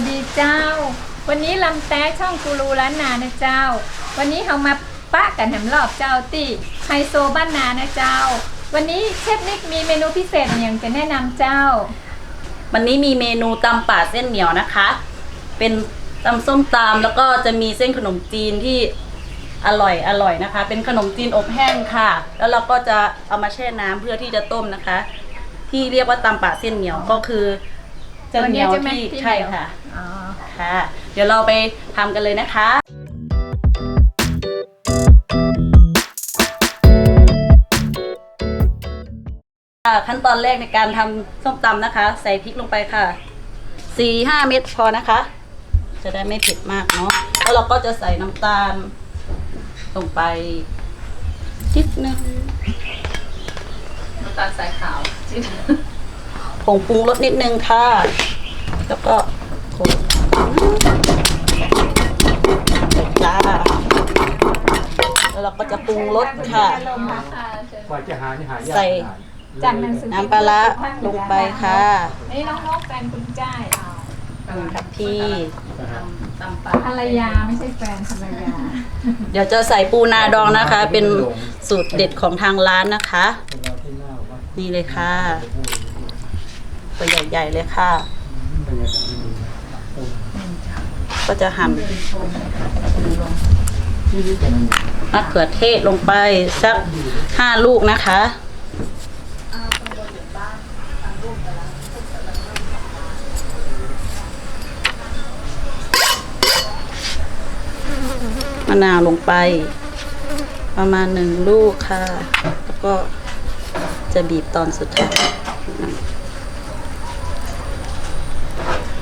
วัสดีเจ้า วันนี้ลำแต้ช่องกูรูล้านนานะเจ้า วันนี้เรามาปะกันแหมรอบเจ้าตีไฮโซบ้านนานะเจ้า วันนี้เชฟนิกมีเมนูพิเศษอย่างจะแนะนำเจ้า วันนี้มีเมนูตำป่าเส้นเหนียวนะคะ เป็นตำส้มตำแล้วก็จะมีเส้นขนมจีนที่อร่อยอร่อยนะคะ เป็นขนมจีนอบแห้งค่ะ แล้วเราก็จะเอามาแช่น้ำเพื่อที่จะต้มนะคะ ที่เรียกว่าตำป่าเส้นเหนียวก็คือ จะเหนียวตัวนี้ที่ใช่ไหมที่ใช่เหนียวค่ะอ๋อค่ะ เดี๋ยวเราไปทำกันเลยนะคะค่ะขั้นตอนแรกในการทำส้มตำนะคะ ใส่พริกลงไปค่ะสี่ห้าเม็ดพอนะคะ จะได้ไม่เผ็ดมากเนาะแล้วเราก็จะใส่น้ำตาลลงไปนิดนึงน้ำตาลสายขาว ผงปรุงรสนิดนึงค่ะ แล้วก็คนจ้าแล้วเราก็จะปรุงรสค่ะ กว่าจะหานี่หายากใส่จากหนังสือน้ำปลาร้าลงไปค่ะนี่น้องนกแฟนคุณจ้ายหนึ่งทัพพี่ตำปลาภรรยาไม่ใช่แฟนภรรยาเดี๋ยวจะใส่ปูนาดองนะคะ เป็นสูตรเด็ดของทางร้านนะคะนี่เลยค่ะ ตัวใหญ่ ๆ เลยค่ะก็จะหั่นมะเขือเทศลงไปสักห้าลูกนะคะ มะนาวลงไป ประมาณหนึ่งลูกค่ะ แล้วก็จะบีบตอนสุดท้าย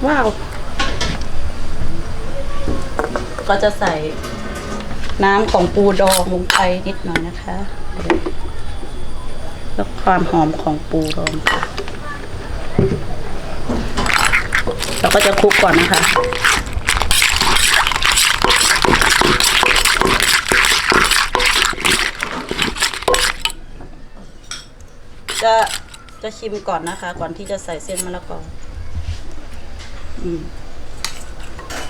ว้าว ก็จะใส่น้ำของปูดองลงไปนิดหน่อยนะคะ แล้วความหอมของปูดองค่ะเราก็จะคลุกก่อนนะคะจะจะชิมก่อนนะคะ ก่อนที่จะใส่เส้นมะละกอ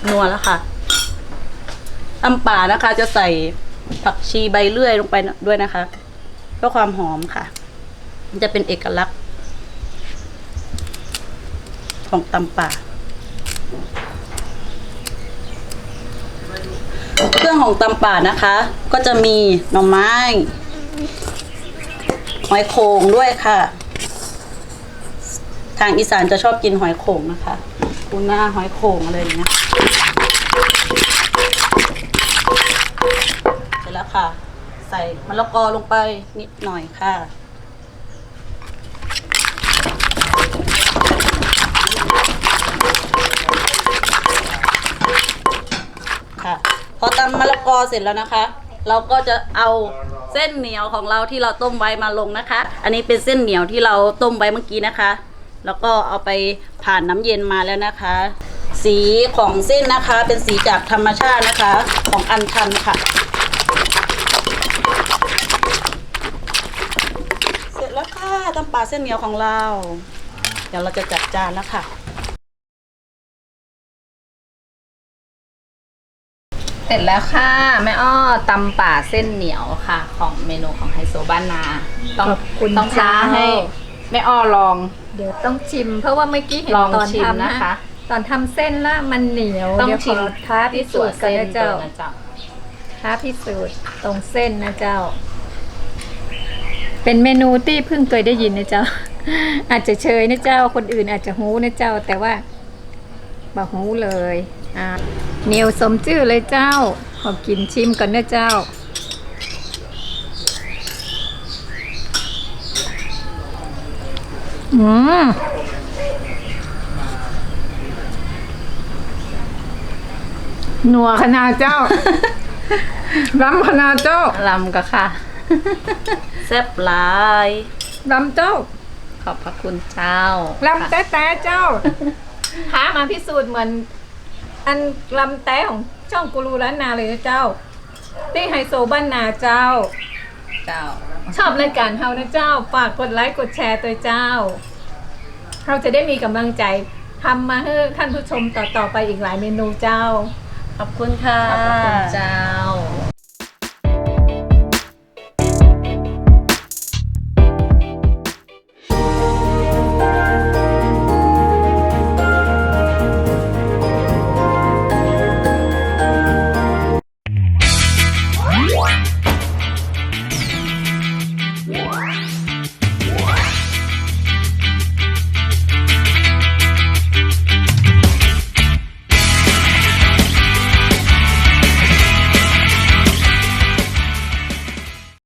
นัวแล้วค่ะตำป่านะคะ จะใส่ผักชีใบเลื่อยลงไปด้วยนะคะเพื่อความหอมค่ะ มันจะเป็นเอกลักษณ์ ของตำป่า เครื่องของตำป่านะคะ ก็จะมีหน่อไม้หอยโขงด้วยค่ะ ทางอีสานจะชอบกินหอยโขงนะคะ ปูนาหอยโข่งอะไรอย่างเงี้ยเสร็จแล้วค่ะ ใส่มะละกอลงไปนิดหน่อยค่ะค่ะพอตำมะละกอเสร็จแล้วนะคะ เราก็จะเอาเส้นเหนียวของเราที่เราต้มไว้มาลงนะคะ อันนี้เป็นเส้นเหนียวที่เราต้มไว้เมื่อกี้นะคะ แล้วก็เอาไปผ่านน้ำเย็นมาแล้วนะคะ สีของเส้นนะคะเป็นสีจากธรรมชาตินะคะของอัญชันค่ะ เสร็จแล้วค่ะตำปลาเส้นเหนียวของเรา เดี๋ยวเราจะจัดจานแล้วค่ะ เสร็จแล้วค่ะ แม่อ้อตำป่าเส้นเหนียวค่ะ ของเมนูของไฮโซบ้านนา ต้องขอบคุณต้องท้าเจ้าให้ แม่อ้อลอง เดี๋ยวต้องชิม เพราะว่าเมื่อกี้เห็นลองตอนชิมทำนะนะคะ ตอนทำเส้นละมันเหนียวต้องเดี๋ยวชิมขอท้าพิสูจน์กันเส้นะเจ้าตัวนะเจ้า ท้าพิสูจน์ตรงเส้นนะเจ้า เป็นเมนูที่เพิ่งเคยได้ยินนะเจ้า อาจจะเชยนะเจ้า คนอื่นอาจจะหูนะเจ้า แต่ว่าบะหูเลยอ่าเหนียวสมชื่อเลยเจ้า ขอกินชิมก่อนนะเจ้า อืมหนัวขนาดเจ้า ล้ำขนาดเจ้า ลำก็ค่ะ แซ่บหลาย ล้ำเจ้า ขอบพระคุณเจ้าลำแต่แต่เจ้า หามาพิสูจน์เหมือน อันลำแต่ของช่องกูรูล้านนาเลยนะเจ้าที่ไฮโซบ้านนาเจ้า เจ้า ชอบรายการเฮานะเจ้าฝากกดไลค์กดแชร์ตัวเจ้า เราจะได้มีกำลังใจทำมาให้ท่านผู้ชมต่อๆไปอีกหลายเมนูเจ้า ขอบคุณค่ะ ขอบคุณเจ้า